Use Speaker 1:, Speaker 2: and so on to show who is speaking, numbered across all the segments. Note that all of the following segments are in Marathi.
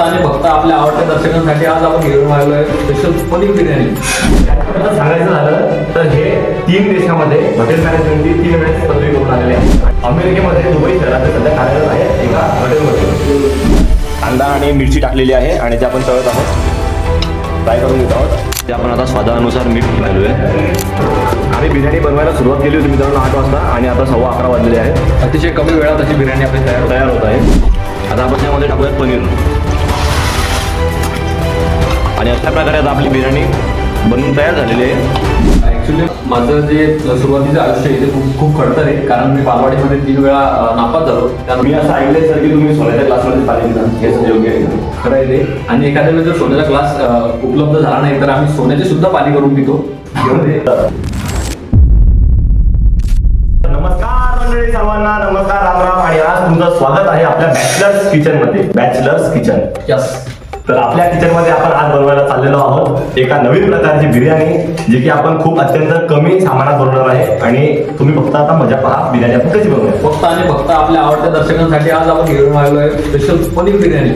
Speaker 1: आणि फक्त आपल्या आवडत्या दर्शकांसाठी आज आपण घेऊन आलो आहे स्पेशल पनीर बिर्याणी
Speaker 2: सांगायचं झालं तर हे तीन देशामध्ये हॉटेल मॅनेजमेंटची तीन वेळेस पदवी करून आलेले आहे अमेरिकेमध्ये दुबई शहरात ते सध्या कार्यरत आहे एका हॉटेलमध्ये कांदा आणि मिरची टाकलेली आहे आणि ते आपण तळत आहोत. फ्राय करून घेत आहोत. ते आपण आता स्वादानुसार मीठ घालू आहे आम्ही बिर्याणी बनवायला सुरुवात केली होती मित्रांनो आठ वाजता आणि आता सव्वा अकरा वाजलेले आहेत.
Speaker 1: अतिशय कमी वेळात अशी बिर्याणी आपली तयार
Speaker 2: तयार होत आहे. आता आपण त्यामध्ये टाकूयात पनीर. आणि अशा प्रकारे आता आपली बिर्याणी बनून तयार झालेली आहे.
Speaker 1: ऍक्च्युली माझं जे सुरुवातीचं आयुष्य आहे ते खूप खूप खडतर आहे. कारण मी बालवाडीमध्ये तीन वेळा नापास झालो.
Speaker 2: मी
Speaker 1: त्यामुळे
Speaker 2: असं ऐकलंय सर की तुम्ही सोन्याच्या क्लासमध्ये पाणी पिता हे योग्य आहे. का?
Speaker 1: खरं आहे ते. आणि एखाद्या वेळेस जर सोन्याचा क्लास उपलब्ध झाला नाही तर आम्ही सोन्याचे सुद्धा पाणी करून पितो.
Speaker 2: नमस्कार मंडळी सर्वांना. नमस्कार राम राम आणि आज तुमचं स्वागत आहे आपल्या बॅचलर्स किचनमध्ये. Bachelors kitchen
Speaker 1: Yes.
Speaker 2: तर आपल्या किचनमध्ये आपण आज बनवायला चाललेलो आहोत एका नवीन प्रकारची बिर्याणी जी की आपण खूप अत्यंत कमी सामानात बनवणार आहे. आणि तुम्ही फक्त आता मजा पहा बिर्याणी आपण कशी बनवूया?
Speaker 1: फक्त आणि फक्त आपल्या आवडत्या दर्शकांसाठी आज आपण घेऊन आलो आहे स्पेशल पनीर बिर्याणी.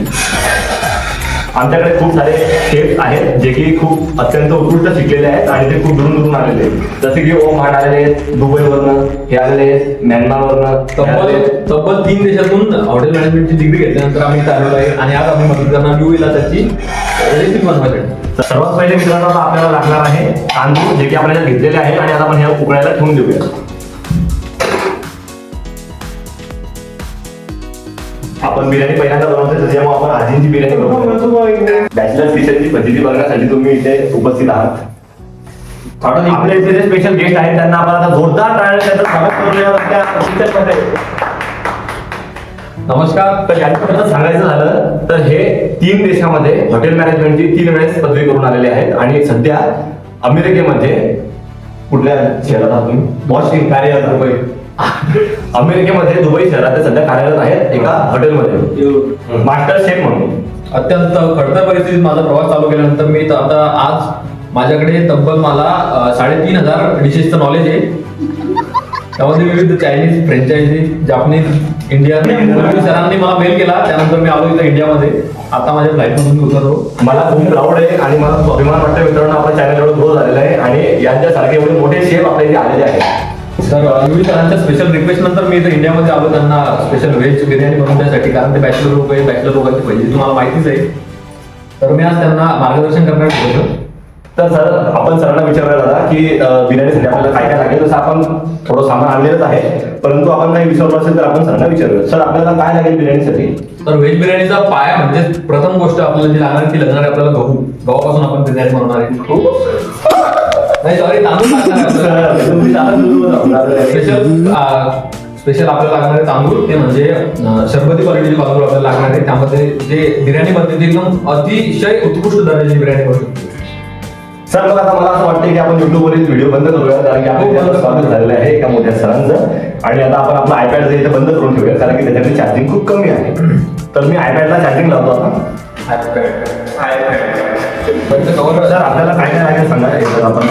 Speaker 2: आमच्याकडे खूप सारे शेफ आहेत जे की खूप अत्यंत उत्कृष्ट शिकलेले आहेत आणि ते खूप दुरून दुरून आलेले आहेत. जसे की ओम हाड आलेले आहेत दुबईवरनं हे आलेले आहेत म्यानमारवरनं
Speaker 1: तब्बल तीन देशातून हॉटेल मॅनेजमेंटची डिग्री घेतल्यानंतर आम्ही आलेलो आहे आणि आज आम्ही मदत करणार युएला त्याची रेसिपी बनवायसाठी.
Speaker 2: तर सर्वात पहिले मित्रांनो आता आपल्याला लागणार आहे तांदूळ जे की आपल्याला घेतलेले आहे आणि आता आपण हे उकळायला ठेवून देऊया. आपण बिर्याणी पहिल्यांदा बनवतो त्याच्यामुळे आपण आजींची बिर्याणी बनवतो बॅचलर्स किचनची पद्धती बघण्यासाठी तुम्ही इथे उपस्थित आहात. आपले इथे जे स्पेशल गेस्ट आहेत त्यांना आपण आता जोरदार टाळ्या त्यांचं स्वागत करूया. आपल्या.
Speaker 1: नमस्कार.
Speaker 2: तर याच्याबद्दल सांगायचं झालं तर हे तीन देशामध्ये हॉटेल मॅनेजमेंटची तीन वेळेस पदवी करून आलेले आहेत. आणि सध्या अमेरिकेमध्ये कुठल्या शहरात तुम्ही? वॉशिंग कार्यरत दुबई. अमेरिकेमध्ये दुबई शहरात सध्या कार्यरत आहेत एका हॉटेलमध्ये मास्टर शेफ म्हणून.
Speaker 1: अत्यंत खडतर परिस्थितीत माझा प्रवास चालू केल्यानंतर मी आता आज माझ्याकडे तब्बल मला साडेतीन हजार डिशेसचं नॉलेज आहे. त्यामध्ये विविध Chinese franchises Japanese India Murali सरांनी मला मेल केला त्यानंतर मी आलो इथं इंडियामध्ये. आता माझ्या फ्लाईट मधून उतरलो.
Speaker 2: मला खूप प्राऊड आहे आणि मला खूप अभिमान वाटतं मित्रांनो आपल्या चॅनल एवढं ग्रो झालेला आहे आणि यांच्यासारखे एवढे मोठे शेफ आपल्या इथे आलेले आहेत.
Speaker 1: तर युवी सरांच्या स्पेशल रिक्वेस्ट नंतर मी इथं इंडियामध्ये आलो. त्यांना स्पेशल व्हेज बिर्याणी बनवून त्यासाठी. कारण ते बॅचलर लोक आहे बॅचलर लोकांची पहिली तुम्हाला माहितीच आहे. तर मी आज त्यांना मार्गदर्शन करण्यात होतो
Speaker 2: तर सर आपण सरांना विचारलं दादा की बिर्याणीसाठी आपल्याला काय काय लागेल? तसं आपण थोडं सामान आणलेलंच आहे परंतु आपण काही विसरलो असेल तर आपण सरांना विचारूया. सर आपल्याला काय लागेल बिर्याणीसाठी?
Speaker 1: तर व्हेज बिर्याणीचा पाया म्हणजे प्रथम गोष्ट आपल्याला जी लागणार ती लागणार आहे आपल्याला गहू. गव्हापासून आपण बिर्याणी बनवणार आहे. नाही सॉरी तांदूळ आहे. स्पेशल स्पेशल आपल्याला लागणारे तांदूळ. ते म्हणजे शरबती क्वालिटीचे तांदूळ आपल्याला लागणार आहे. त्यामध्ये जे बिर्याणी बनते ती एकदम अतिशय उत्कृष्ट दर्जाची बिर्याणी बनू शकते
Speaker 2: सर मग आता मला असं वाटतं की आपण युट्यूबवरील व्हिडिओ बंद करूया कारण की
Speaker 1: हो,
Speaker 2: आपलं
Speaker 1: बंद
Speaker 2: स्वागत झालेलं आहे एका मोठ्या सरांचं. आणि आता आपण आपला आयपॅड इथे बंद करून ठेवूया कारण की त्याच्याकडे चार्जिंग खूप कमी आहे. तर मी आयपॅडला चार्जिंग लावतो आता. सर आपल्याला काय काय सांगा हे सर आपण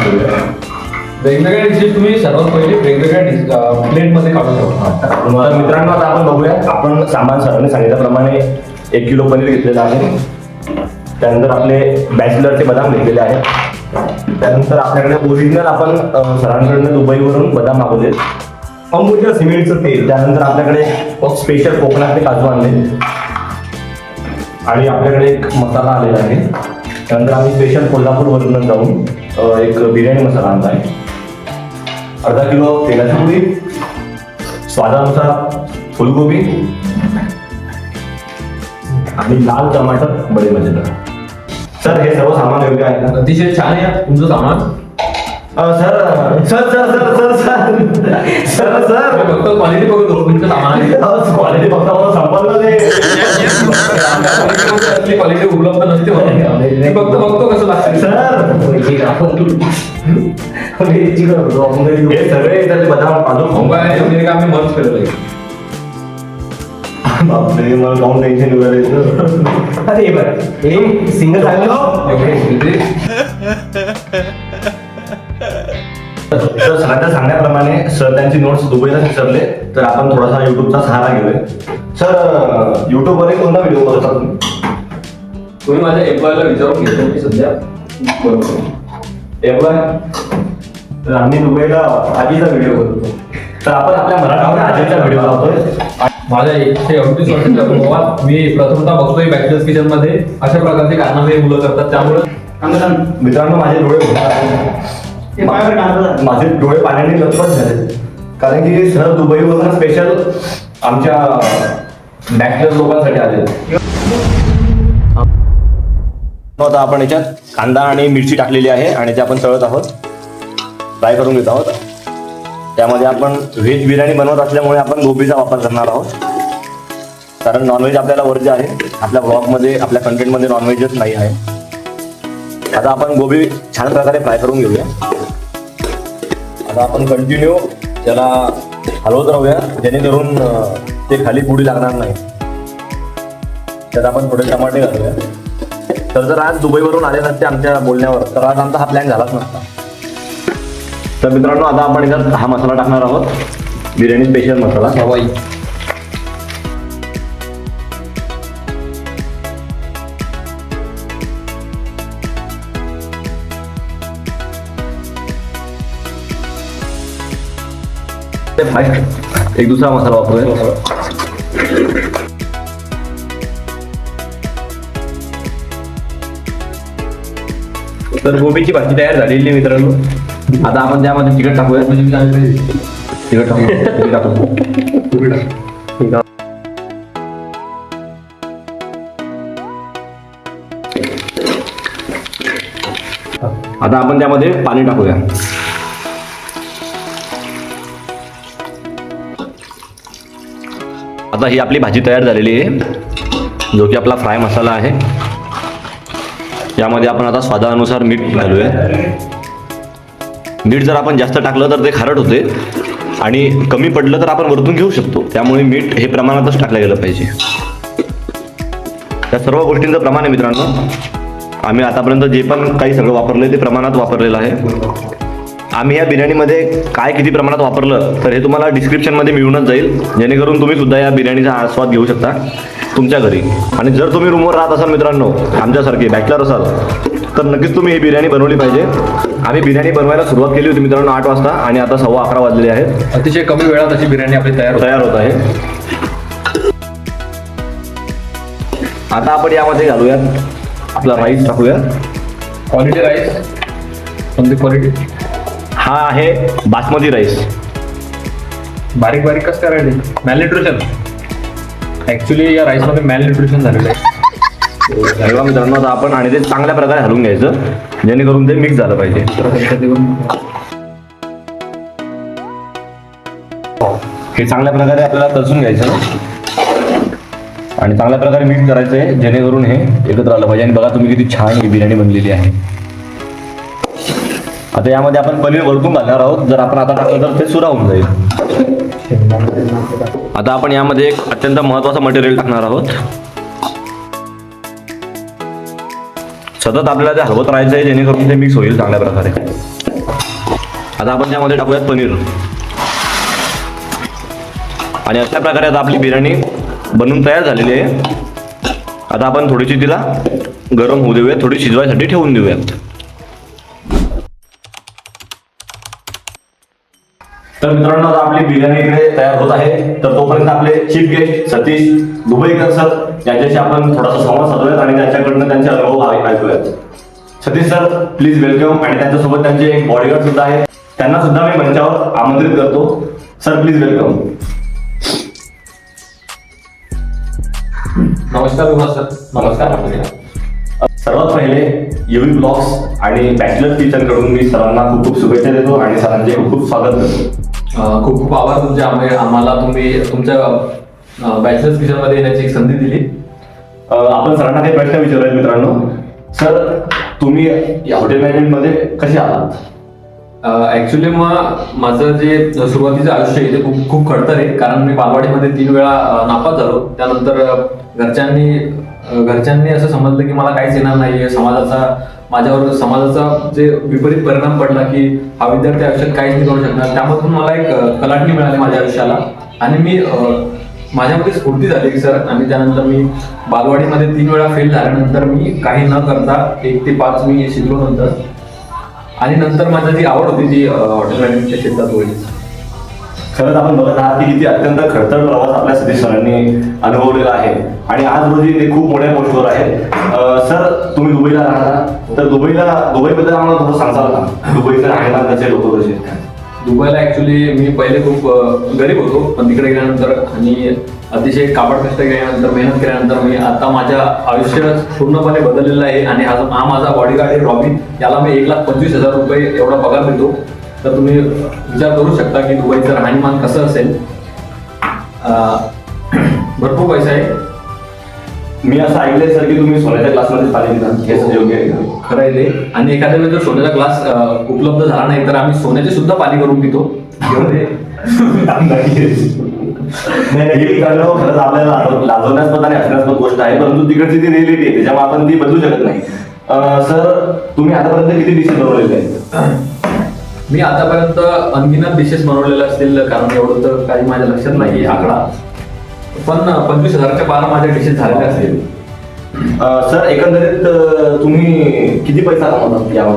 Speaker 1: वेगवेगळ्या डिशेस तुम्ही सर्वात पहिले वेगवेगळ्या प्लेटमध्ये ठेवा.
Speaker 2: तर मित्रांनो आता आपण बघूया आपण सामान सरांनी सांगितल्याप्रमाणे एक किलो पनीर घेतलेलं आहे. त्यानंतर आपले बॅचलरचे बदाम घेतलेले आहेत. त्यानंतर आपल्याकडे ओरिजिनल आपण सरांकडनं दुबईवरून बदाम मागवले अंबुजा सिमेंटचं तेल त्यानंतर आपल्याकडे स्पेशल कोकणातले काजू आणले. आणि आपल्याकडे एक मसाला आलेला आहे. त्यानंतर आम्ही स्पेशल कोल्हापूरवरून जाऊन एक बिर्याणी मसाला आणला आहे. अर्धा किलो तेलाची पुरी स्वादानुसार फुलगोबी आणि लाल टमाटर बडे मजेदार. सर हे सर्व सामान योग्य आहे का
Speaker 1: अतिशय छान आहे तुमचं सामान.
Speaker 2: अ, sir sir sir sir sir sir sir sir.
Speaker 1: मी फक्त क्वालिटी बघत होतो तुमचं सामान आहे
Speaker 2: क्वालिटी फक्त मला
Speaker 1: असली क्वालिटी उपलब्ध नसते म्हणून. मी फक्त बघतो कसं लागतं.
Speaker 2: सर. हे सगळे त्याचे बदाम खाऊन
Speaker 1: मुंबई अमेरिका आम्ही मर्ज केलेलं आहे
Speaker 2: बापरे मला काऊन टेन्शन वगैरे अरे बरं हे सिंगल तर सरांच्या सांगण्याप्रमाणे सर त्यांची नोट्स दुबईला विसरले तर आपण थोडासा युट्यूबचा सहारा घेऊया. सर युट्यूबवर कोणता व्हिडिओ करता तुम्ही?
Speaker 1: तुम्ही माझ्या एम्प्लॉयला विचारून घेतो की सध्या.
Speaker 2: एवढं तर आम्ही दुबईला आधीचा व्हिडिओ करतो तर आपण आपल्या मराठामध्ये आधीचा व्हिडिओ लावतोय
Speaker 1: माझ्या एकशे अडतीस वर्षाच्या अनुभवात मी प्रथमतः बघतोय बॅचलर्स किचनमध्ये. अशा प्रकारचे कारनामे मुलं करतात. त्यामुळे
Speaker 2: मित्रांनो माझे डोळे. माझे डोळे पाण्याने लथपथ झाले कारण की सर दुबईवरून स्पेशल आमच्या बॅचलर लोकांसाठी आले आता आपण याच्यात कांदा आणि मिरची टाकलेली आहे आणि ते आपण तळत आहोत. फ्राय करून घेत आहोत. त्यामध्ये आपण व्हेज बिर्याणी बनवत असल्यामुळे आपण गोबीचा वापर करणार आहोत. कारण नॉनव्हेज आपल्याला वरचे आहे. आपल्या ब्लॉगमध्ये आपल्या कंटेंटमध्ये नॉनव्हेजच नाही आहे. आता आपण गोबी छान प्रकारे फ्राय करून घेऊया. आता आपण कंटिन्यू त्याला हलवत राहूया. जेणेकरून ते खाली पुढी लागणार नाही. त्यात आपण थोडे टमाटे घालूया. तर जर आज दुबईवरून आले नसते आमच्या बोलण्यावर तर आज आमचा हा प्लॅन झालाच नसता. तर मित्रांनो आता आपण याच्यात हा मसाला टाकणार आहोत. बिर्याणी स्पेशल मसाला.
Speaker 1: हवाई
Speaker 2: एक दुसरा मसाला वापरूया. तर गोबीची भाजी तयार झालेली आहे मित्रांनो. आता आपण त्यामध्ये तिखट टाकूया.
Speaker 1: म्हणजे
Speaker 2: टाकू तिखट टाकू आता आपण त्यामध्ये पाणी टाकूया. आता ही आपली भाजी तयार झालेली आहे. जो की आपला फ्राय मसाला आहे. यामध्ये आपण आता स्वादानुसार मीठ घालूया. मीठ जर आपण जास्त टाकलं तर ते खारट होते. आणि कमी पडलं तर आपण वरतून घेऊ शकतो. त्यामुळे मीठ हे प्रमाणातच टाकलं गेलं पाहिजे. त्या सर्व गोष्टींचं प्रमाण आहे मित्रांनो. आम्ही आतापर्यंत जे पण काही सगळं वापरलं ते प्रमाणात वापरलेलं आहे. आम्ही या बिर्याणीमध्ये काय किती प्रमाणात वापरलं तर हे तुम्हाला डिस्क्रिप्शनमध्ये मिळूनच जाईल. जेणेकरून तुम्ही सुद्धा या बिर्याणीचा आस्वाद घेऊ शकता तुमच्या घरी. आणि जर तुम्ही रूमवर राहत असाल मित्रांनो आमच्यासारखे बॅचलर असाल तर नक्कीच तुम्ही ही बिर्याणी बनवली पाहिजे. आम्ही बिर्याणी बनवायला सुरुवात केली होती मित्रांनो आठ वाजता आणि आता सव्वा अकरा वाजलेले आहेत.
Speaker 1: अतिशय कमी वेळात अशी बिर्याणी आपली तयार
Speaker 2: तयार होत आहे. आता आपण यामध्ये घालूयात आपला राईस टाकूया.
Speaker 1: क्वालिटी राईस कोणती क्वालिटी
Speaker 2: हा आहे बासमती राईस
Speaker 1: बारीक बारीक कसं करायचे. मॅलन्युट्रिशन ऍक्च्युली या राईसमध्ये मॅलन्युट्रिशन झालेलं आहे.
Speaker 2: तेव्हा मित्रांनो आता आपण आणि ते चांगल्या प्रकारे हलवून घ्यायचं. जेणेकरून ते मिक्स झालं पाहिजे. हे चांगल्या प्रकारे आपल्याला तसून घ्यायचं. आणि चांगल्या प्रकारे मिक्स करायचं आहे जेणेकरून हे एकत्र आलं पाहिजे. आणि बघा तुम्ही किती छान ही बिर्याणी बनलेली आहे. आता यामध्ये आपण पनीर वरतून घालणार आहोत. जर आपण आता टाकलं तर ते सुरा होऊन जाईल. आता आपण यामध्ये एक अत्यंत महत्वाचं मटेरियल टाकणार आहोत. सतत आपल्याला ते हलवत राहायचं आहे जेणेकरून ते मिक्स होईल चांगल्या प्रकारे. आता आपण त्यामध्ये टाकूयात पनीर. आणि अशा प्रकारे आता आपली बिर्याणी बनवून तयार झालेली आहे. आता आपण थोडीशी तिला गरम होऊ देऊया थोडी शिजवायसाठी ठेवून देऊयात. तर मित्रांनो आता आपली बिर्याणी इकडे तयार होत आहे. तर तोपर्यंत आपले chief guest Satish Dubaikar sir यांच्याशी आपण थोडासा संवाद साधूयात आणि त्यांच्याकडनं त्यांचे अनुभव ऐकूयात. सतीश सर प्लीज वेलकम आणि त्यांच्यासोबत त्यांचे एक बॉडीगार्ड सुद्धा आहेत. त्यांना सुद्धा मी मंचावर आमंत्रित करतो. सर प्लीज वेलकम
Speaker 1: नमस्कार सर.
Speaker 2: नमस्कार सर्वात पहिले युवी ब्लॉग्स आणि बॅचलर किचनकडून मी सरांना खूप खूप शुभेच्छा देतो आणि सरांचे खूप खूप स्वागत करतो.
Speaker 1: खूप खूप आभार तुमचे. आम्ही आम्हाला तुम्ही तुमच्या बॅचलर्स किचनमध्ये येण्याची एक संधी दिली.
Speaker 2: अ, आपण सरांना काही प्रश्न विचारूयात मित्रांनो. सर तुम्ही या हॉटेल मॅनेजमेंटमध्ये कसे आलात
Speaker 1: ऍक्च्युली मग माझं जे सुरुवातीचं आयुष्य आहे ते खूप खूप खडतर आहे. कारण मी बालवाडीमध्ये तीन वेळा अं, नापास झालो. त्यानंतर अं, घरच्यांनी अं, घरच्यांनी असं समजलं की मला काहीच येणार नाहीये. समाजाचा माझ्यावर समाजाचा जे विपरीत परिणाम पडला की हा विद्यार्थी आयुष्यात काहीच नाही करू शकणार. त्यामधून मला एक अं, कलाटणी मिळाली माझ्या आयुष्याला. आणि मी अं, माझ्यामध्ये स्फूर्ती झाली की सर. आणि त्यानंतर मी बालवाडीमध्ये तीन वेळा फेल झाल्यानंतर मी काही न करता एक ते पाच मी शिकलो नंतर. आणि नंतर माझी जी आवड होती ती हॉटेल मॅनेजमेंटच्या क्षेत्रात होईल.
Speaker 2: खरंच आपण बघत आहात की किती अत्यंत खडतर प्रवास आपल्या सतीश सरांनी अनुभवलेला आहे. आणि आज रोजी ते खूप मोठ्या गोष्टीवर आहेत. सर तुम्ही दुबईला राहता. तर दुबईला दुबईबद्दल आम्हाला थोडं सांगाल का? दुबईचं राहणीमान त्याचे लोक कसे
Speaker 1: दुबईला ऍक्च्युली मी पहिले खूप गरीब होतो पण तिकडे गेल्यानंतर आणि अतिशय कापड कष्ट केल्यानंतर मेहनत केल्यानंतर मी आता माझ्या आयुष्य पूर्णपणे बदललेलं आहे आणि हा हा माझा बॉडीगार्ड आहे रॉबिन याला मी एक लाख पंचवीस हजार रुपये एवढा पगार देतो तर तुम्ही विचार करू शकता की दुबईचं राहणीमान कसं असेल. भरपूर पैसा आहे.
Speaker 2: मी असं ऐकलंय सर की तुम्ही सोन्याच्या क्लासमध्ये पाहिजे हे योग्य आहे का?
Speaker 1: खरं आहे ते आणि एखाद्या वेळेस जर सोन्याचा ग्लास उपलब्ध झाला नाही तर आम्ही सोन्याचे सुद्धा पाणी करून पितो.
Speaker 2: नाही नाही हे मित्रांनो खरंच आपल्याला लाजव- लाजवण्यास्पद आणि हसण्यास्पद गोष्ट आहे परंतु तिकडची ती रिअलिटी आहे त्याच्यामुळे आपण ती बदलू शकत नाही. अं, सर तुम्ही आतापर्यंत किती डिशेस बनवलेले आहेत?
Speaker 1: मी आतापर्यंत अनगिनत डिशेस बनवलेले असतील कारण एवढं तर काही माझ्या लक्षात नाही आकडा. पण पंचवीस हजारच्या पार माझ्या डिशेस झालेल्या असतील.
Speaker 2: सर एकंदरीत तुम्ही किती पैसा कमवता यावर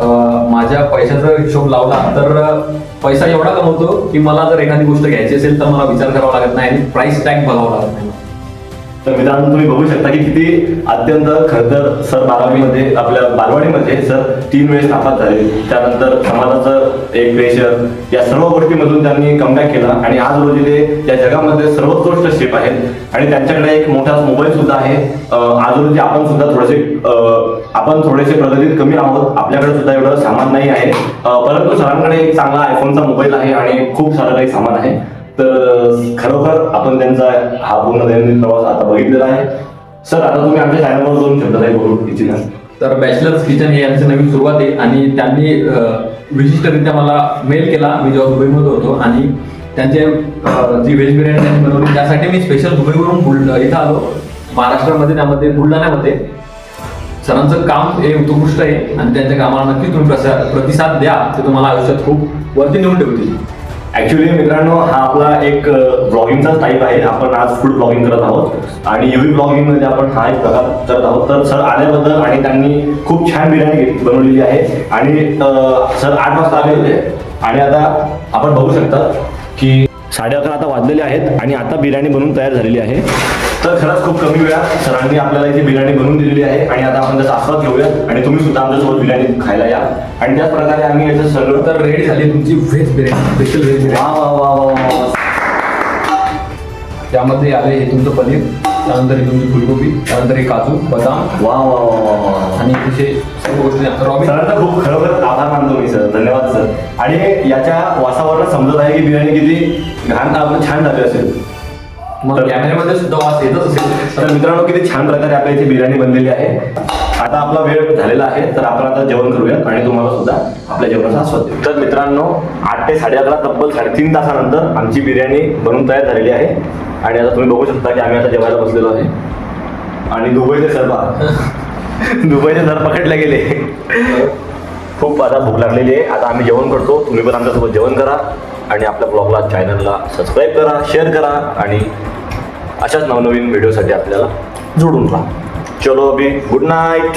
Speaker 1: अं, माझ्या पैशाचा हिशोब लावला तर पैसा एवढा कमवतो की मला जर एखादी गोष्ट घ्यायची असेल तर मला विचार करावा लागत नाही आणि प्राइस टॅग बघावा लागत नाही.
Speaker 2: तर मित्रांनो तुम्ही बघू शकता की किती अत्यंत खरतर सर बारावीमध्ये आपल्या बालवाडीमध्ये सर तीन वेळेस नापास झाले. त्यानंतर समाजाचं एक प्रेशर या सर्व गोष्टीमधून त्यांनी कमबॅक केला. आणि आज रोजी ते या जगामध्ये सर्वोत्कृष्ट शेप आहेत. आणि त्यांच्याकडे एक मोठा मोबाईल सुद्धा आहे. आज रोजी आपण सुद्धा थोडेसे आपण थोडेसे प्रगतीत कमी आहोत. आपल्याकडे सुद्धा एवढं सामान नाही आहे. परंतु सरांकडे एक चांगला आयफोनचा मोबाईल आहे आणि खूप सारं काही सामान आहे. तर खरोखर आपण त्यांचा हा पूर्ण दैनंदिन प्रवास आता बघितलेला आहे. सर आता तुम्ही आमच्या चॅनलवर दोन शब्द काही बोलू इच्छिता.
Speaker 1: तर बॅचलर्स किचन हे यांची नवीन सुरुवात आहे आणि त्यांनी विशिष्टरित्या मला मेल केला. मी जेव्हा दुबईमध्ये होतो आणि त्यांचे जी व्हेज बिर्याणी त्यांनी बनवली त्यासाठी मी स्पेशल दुबईवरून बुल इथं आलो. महाराष्ट्रामध्ये त्यामध्ये बुलढाण्यामध्ये सरांचं काम हे उत्कृष्ट आहे आणि त्यांच्या कामाला नक्की तुम्ही प्रसा- प्रतिसाद द्या. ते तुम्हाला आयुष्यात खूप वरती नेऊन ठेवतील.
Speaker 2: ऍक्च्युली मित्रांनो हा आपला एक ब्लॉगिंगचा टाईप आहे. आपण आज फूड ब्लॉगिंग करत आहोत. आणि युवी ब्लॉगिंगमध्ये आपण हा एक प्रकार करत आहोत. तर सर आल्याबद्दल आणि त्यांनी खूप छान बिर्याणी बनवलेली आहे. आणि सर आठ वाजता आले होते. आणि आता आपण बघू शकता की साडे अकरा आता वाजलेले आहेत आणि आता बिर्याणी बनवून तयार झालेली आहे. तर खरंच खूप कमी वेळात सरांनी आपल्याला इथे बिर्याणी बनवून दिलेली आहे आणि आता आपण त्याचा आस्वाद घेऊया आणि तुम्ही सुद्धा आमच्यासोबत बिर्याणी खायला या. आणि त्याच प्रकारे आम्ही याचं सगळं
Speaker 1: तर रेडी झाली तुमची veg biryani special veg biryani.
Speaker 2: वा वा वा वा वा
Speaker 1: त्यामध्ये आले हे तुमचं पनीर त्यानंतर हे तुमची फुलगोबी त्यानंतर हे काजू बदाम
Speaker 2: वा वा वा वा वा.
Speaker 1: आणि तिथे सर्व गोष्टी
Speaker 2: सरांचा खूप खरोखर आभार मानतो मी. आणि याच्या वासावरनं समजत आहे की बिर्याणी किती घाण आपलं छान झाली असेल.
Speaker 1: मग कॅमेऱ्यामध्ये सुद्धा वास येतच असेल.
Speaker 2: तर मित्रांनो किती छान प्रकारे आपल्या इथे बिर्याणी बनलेली आहे. आता आपला वेळ झालेला आहे तर आपण आता जेवण करूयात आणि तुम्हाला सुद्धा आपल्या जेवणाचा आस्वाद देऊ. तर मित्रांनो आठ ते साडे अकरा तब्बल साडेतीन तासानंतर आमची बिर्याणी बनून तयार झालेली आहे. आणि आता तुम्ही बघू शकता की आम्ही आता जेवायला बसलेलो आहे. आणि दुबईचे सर पहा दुबईचे सर पकडले गेले. खूप आता भूक लागलेली आहे. आता आम्ही जेवण करतो. तुम्ही पण आमच्यासोबत जेवण करा आणि आपल्या ब्लॉगला चॅनलला सबस्क्राईब करा शेअर करा आणि अशाच नवनवीन व्हिडिओसाठी आपल्याला जोडून राहा. चलो अभी गुड नाईट